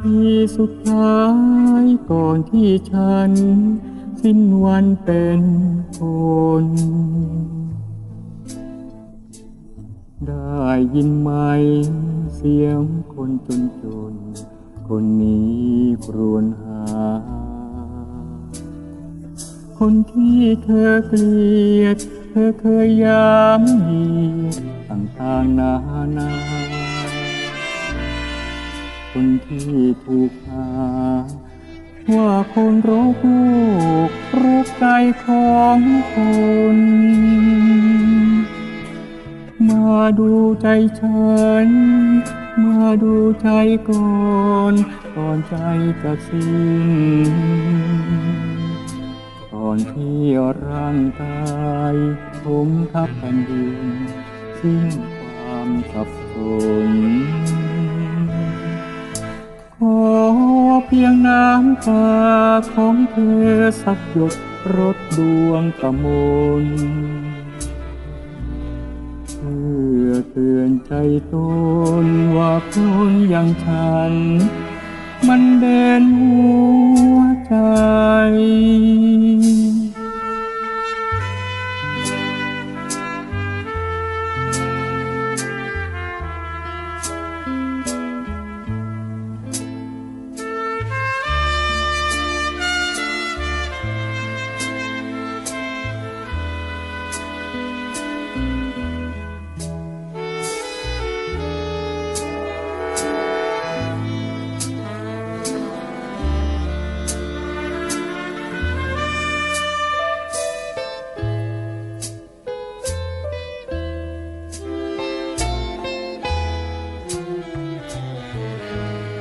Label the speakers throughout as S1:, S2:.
S1: ทีสุดท้ายก่อนที่ฉัน สิ้นวันเป็นคนได้ยินไหมเสียงคนจนจน คนนี้ครวญหา คนที่เธอเกลียด เธอเคยย้ำเหยียดต่างๆนานา คนที่ถูกหาว่าคนรกโลกรกใจของคน มาดูใจฉัน มาดูใจก่อนก่อนใจจะสิ้นก่อนที่ร่างกายผมทับแผ่นดินสิ้นความสับสน ขอเพียงน้ำตาของเธอสักหยดรดดวงกมลเพื่อเตือนใจตนว่าคนอย่างฉัน มันเดินหัวใจ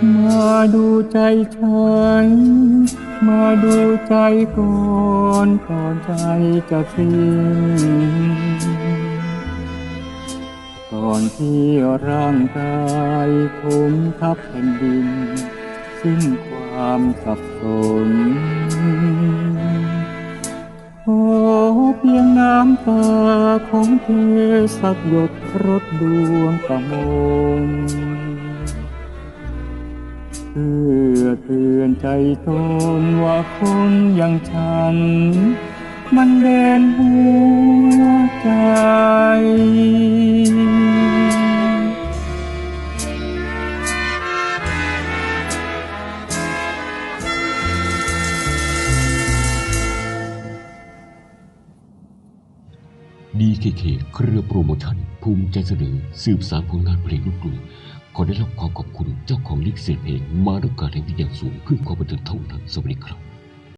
S1: มาดูใจฉัน มาดูใจก่อนก่อนใจจะสิ้นก่อนที่ร่างกายผมทับแผ่นดิน สิ้นความสับสนขอเพียงน้ำตาของเธอสักหยดรดดวงกมล เพื่อเตือนใจตนว่าคนอย่างฉัน มันเดินหู
S2: DKK เครือโปรโมชั่น ภูมิใจเสนอสืบสารผลงานเพลงลูกกรุงขอได้รับความขอบคุณเจ้าของลิขสิทธิ์เพลงมาด้วยการแห่งที่อย่างสูงเพื่อความบันเทิงเท่านั้นสวัสดีครับ